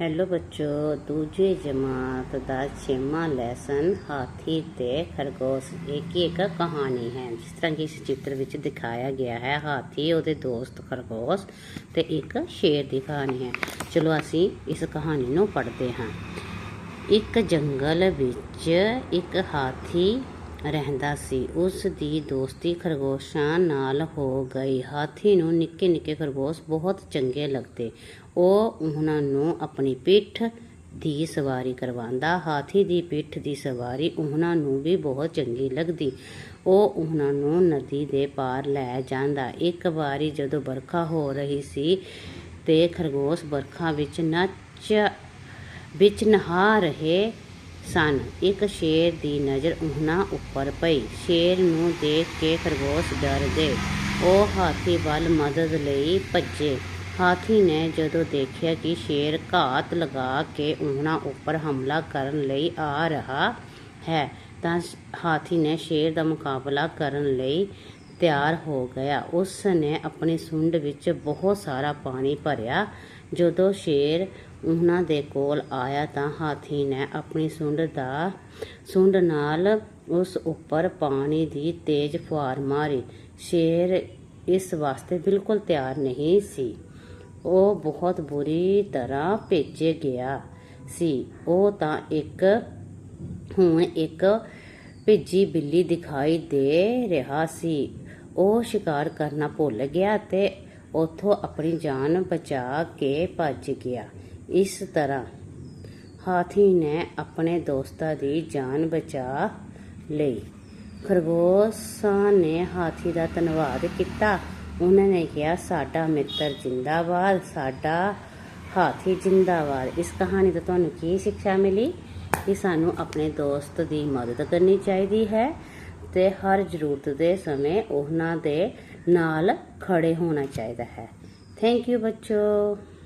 Hello ਬੱਚੋ, ਦੂਜੇ ਜਮਾਤ ਦਾ ਛੇਵਾਂ ਲੈਸਨ ਹਾਥੀ ਤੇ ਖਰਗੋਸ਼ ਇਹ ਇੱਕ ਕਹਾਣੀ ਹੈ। ਜਿਸ ਤਰ੍ਹਾਂ ਕਿ ਇਸ ਚਿੱਤਰ ਵਿੱਚ ਦਿਖਾਇਆ ਗਿਆ ਹੈ, ਹਾਥੀ, ਉਹਦੇ ਦੋਸਤ ਖਰਗੋਸ਼ ਤੇ ਇੱਕ ਸ਼ੇਰ ਦੀ ਕਹਾਣੀ ਹੈ। ਚਲੋ ਅਸੀਂ ਇਸ ਕਹਾਣੀ ਨੂੰ ਪੜ੍ਹਦੇ ਹਾਂ। ਇੱਕ ਜੰਗਲ ਵਿੱਚ ਇੱਕ ਹਾਥੀ ਰਹਿੰਦਾ ਸੀ। ਉਸ ਦੀ ਦੋਸਤੀ ਖਰਗੋਸ਼ਾਂ ਨਾਲ ਹੋ ਗਈ। ਹਾਥੀ ਨੂੰ ਨਿੱਕੇ ਨਿੱਕੇ ਖਰਗੋਸ਼ ਬਹੁਤ ਚੰਗੇ ਲੱਗਦੇ। ਉਹ ਉਹਨਾਂ ਨੂੰ ਆਪਣੀ ਪਿੱਠ ਦੀ ਸਵਾਰੀ ਕਰਵਾਉਂਦਾ। ਹਾਥੀ ਦੀ ਪਿੱਠ ਦੀ ਸਵਾਰੀ ਉਹਨਾਂ ਨੂੰ ਵੀ ਬਹੁਤ ਚੰਗੀ ਲੱਗਦੀ। ਉਹ ਉਹਨਾਂ ਨੂੰ ਨਦੀ ਦੇ ਪਾਰ ਲੈ ਜਾਂਦਾ। ਇੱਕ ਵਾਰੀ ਜਦੋਂ ਬਰਖਾ ਹੋ ਰਹੀ ਸੀ ਤੇ ਖਰਗੋਸ਼ ਬਰਖਾ ਵਿੱਚ ਨੱਚ, ਵਿੱਚ ਨਹਾ ਰਹੇ ਸਨ। ਇੱਕ ਸ਼ੇਰ ਦੀ ਨਜ਼ਰ ਉਹਨਾਂ ਉੱਪਰ ਪਈ। ਸ਼ੇਰ ਨੂੰ ਦੇਖ ਕੇ ਖਰਗੋਸ਼ ਡਰ ਗਏ ਉਹ ਹਾਥੀ ਵੱਲ ਮਦਦ ਲਈ ਭੱਜੇ। ਹਾਥੀ ਨੇ ਜਦੋਂ ਦੇਖਿਆ ਕਿ ਸ਼ੇਰ ਘਾਤ ਲਗਾ ਕੇ ਉਹਨਾਂ ਉੱਪਰ ਹਮਲਾ ਕਰਨ ਲਈ ਆ ਰਿਹਾ ਹੈ, ਤਾਂ ਹਾਥੀ ਨੇ ਸ਼ੇਰ ਦਾ ਮੁਕਾਬਲਾ ਕਰਨ ਲਈ ਤਿਆਰ ਹੋ ਗਿਆ। ਉਸ ਨੇ ਆਪਣੀ ਸੁੰਡ ਵਿੱਚ ਬਹੁਤ ਸਾਰਾ ਪਾਣੀ ਭਰਿਆ। ਜਦੋਂ ਸ਼ੇਰ ਉਹਨਾਂ ਦੇ ਕੋਲ ਆਇਆ ਤਾਂ ਹਾਥੀ ਨੇ ਆਪਣੀ ਸੁੰਡ ਦਾ, ਸੁੰਡ ਨਾਲ ਉਸ ਉੱਪਰ ਪਾਣੀ ਦੀ ਤੇਜ਼ ਫੁਹਾਰ ਮਾਰੀ। ਸ਼ੇਰ ਇਸ ਵਾਸਤੇ ਬਿਲਕੁਲ ਤਿਆਰ ਨਹੀਂ ਸੀ। ਉਹ ਬਹੁਤ ਬੁਰੀ ਤਰ੍ਹਾਂ ਭੇਜੇ ਗਿਆ ਸੀ। ਉਹ ਤਾਂ ਇੱਕ, ਹੁਣ ਇੱਕ ਭਿੱਜੀ ਬਿੱਲੀ ਦਿਖਾਈ ਦੇ ਰਿਹਾ ਸੀ। ਉਹ ਸ਼ਿਕਾਰ ਕਰਨਾ ਭੁੱਲ ਗਿਆ ਤੇ ਉਥੋਂ ਆਪਣੀ ਜਾਨ ਬਚਾ ਕੇ ਭੱਜ ਗਿਆ। ਇਸ ਤਰ੍ਹਾਂ ਹਾਥੀ ਨੇ ਆਪਣੇ ਦੋਸਤਾਂ ਦੀ ਜਾਨ ਬਚਾ ਲਈ। ਖਰਗੋਸ਼ਾਂ ਨੇ ਹਾਥੀ ਦਾ ਧੰਨਵਾਦ ਕੀਤਾ। ਉਹਨਾਂ ਨੇ ਕਿਹਾ, ਸਾਡਾ ਮਿੱਤਰ ਜਿੰਦਾਬਾਦ, ਸਾਡਾ ਹਾਥੀ ਜਿੰਦਾਬਾਦ। ਇਸ ਕਹਾਣੀ ਤੋਂ ਤੁਹਾਨੂੰ ਕੀ ਸਿੱਖਿਆ ਮਿਲੀ? ਕਿ ਸਾਨੂੰ ਆਪਣੇ ਦੋਸਤ ਦੀ ਮਦਦ ਕਰਨੀ ਚਾਹੀਦੀ ਹੈ। ਤੇ ਹਰ ਜ਼ਰੂਰਤ ਦੇ ਸਮੇਂ ਉਹਨਾਂ ਦੇ ਨਾਲ ਖੜੇ ਹੋਣਾ ਚਾਹੀਦਾ ਹੈ। ਥੈਂਕ ਯੂ ਬੱਚੋ।